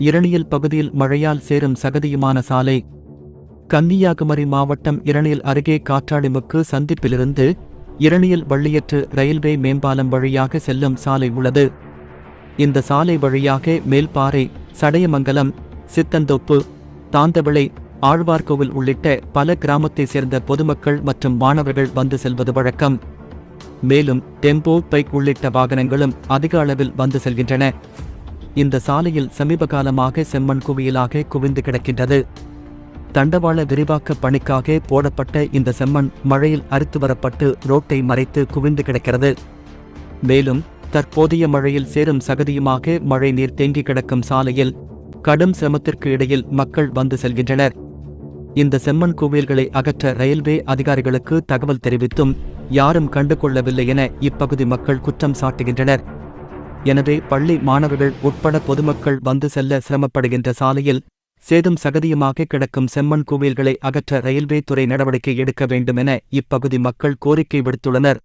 இரணியல் பகுதியில் மழையால் சேரும் சகதியுமான சாலை. கன்னியாகுமரி மாவட்டம் இரணியல் அருகே காற்றாடிமுக்கு சந்திப்பிலிருந்து இரணியல் வள்ளியற்று ரயில்வே மேம்பாலம் வழியாக செல்லும் சாலை உள்ளது. இந்த சாலை வழியாக மேல்பாறை சடையமங்கலம் சித்தந்தோப்பு தாந்தவிளை ஆழ்வார்கோவில் உள்ளிட்ட பல கிராமத்தைச் சேர்ந்த பொதுமக்கள் மற்றும் மாணவர்கள் வந்து செல்வது வழக்கம். மேலும் டெம்போ பைக் உள்ளிட்ட வாகனங்களும் அதிக அளவில் வந்து செல்கின்றன. இந்த சாலையில் சமீப காலமாக செம்மண் குவியலாக குவிந்து கிடக்கின்றது. தண்டவாள விரிவாக்க பணிக்காக போடப்பட்ட இந்த செம்மண் மழையில் அறுத்து வரப்பட்டு ரோட்டை மறைத்து குவிந்து கிடக்கிறது. மேலும் தற்போதைய மழையில் சேரும் சகதியுமாக மழை நீர் தேங்கி கிடக்கும் சாலையில் கடும் சிரமத்திற்கு இடையில் மக்கள் வந்து செல்கின்றனர். இந்த செம்மண் குவியல்களை அகற்ற ரயில்வே அதிகாரிகளுக்கு தகவல் தெரிவித்தும் யாரும் கண்டுகொள்ளவில்லை என இப்பகுதி மக்கள் குற்றம் சாட்டுகின்றனர். எனவே பள்ளி மாணவர்கள் உட்பட பொதுமக்கள் வந்து செல்ல சிரமப்படுகின்ற சாலையில் சேதும் சகதியுமாக கிடக்கும் செம்மண் கோவில்களை அகற்ற ரயில்வே துறை நடவடிக்கை எடுக்க வேண்டும் என இப்பகுதி மக்கள் கோரிக்கை விடுத்துள்ளனர்.